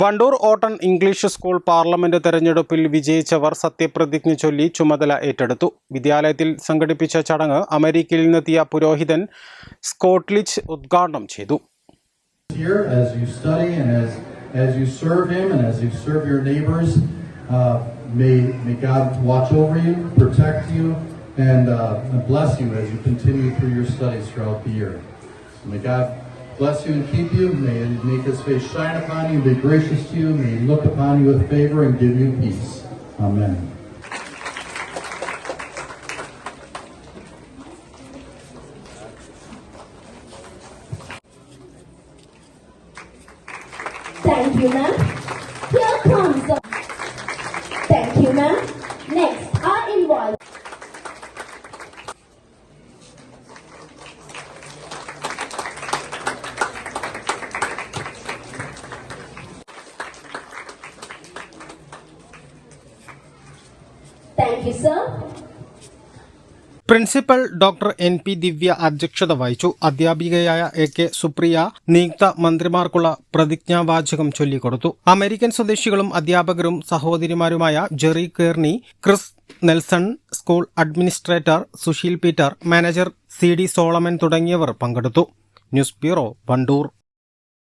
Wandoor ഓട്ടൺ English school parliament തെരഞ്ഞെടുപ്പിൽ വിജയിച്ചവർ സത്യപ്രതിജ്ഞ ചൊല്ലി ചുമതല ഏറ്റെടുത്തു വിദ്യാലയത്തിൽ സംഘടിപ്പിച്ച ചടങ്ങ് അമേരിക്കയിൽ നിന്നെത്തിയ പുരോഹിതൻ സ്കോട്ട്ലിച്ച് ഉദ്ഘാടനം ചെയ്തു as you serve Him and as you serve your neighbors. Uh, may may God watch over you, protect you, and uh, bless you as you continue through your studies throughout the year. So may God bless you and keep you. May He make His face shine upon you, and be gracious to you. May He look upon you with favor and give you peace. Amen. Thank you, ma'am. Thank you, sir. Principal doctor N P Divya അധ്യക്ഷത വഹിച്ചു. അധ്യാപികയായ A K Supriya നിയുക്ത മന്ത്രിമാർക്കുള്ള പ്രതിജ്ഞാവാചകം ചൊല്ലിക്കൊടുത്തു. American സ്വദേശികളും അധ്യാപകരും സഹോദരിമാരുമായ Jerry Kearney Chris Nelson school administrator Sushil Peter manager C D Solomon തുടങ്ങിയവർ പങ്കെടുത്തു. News bureau Wandoor.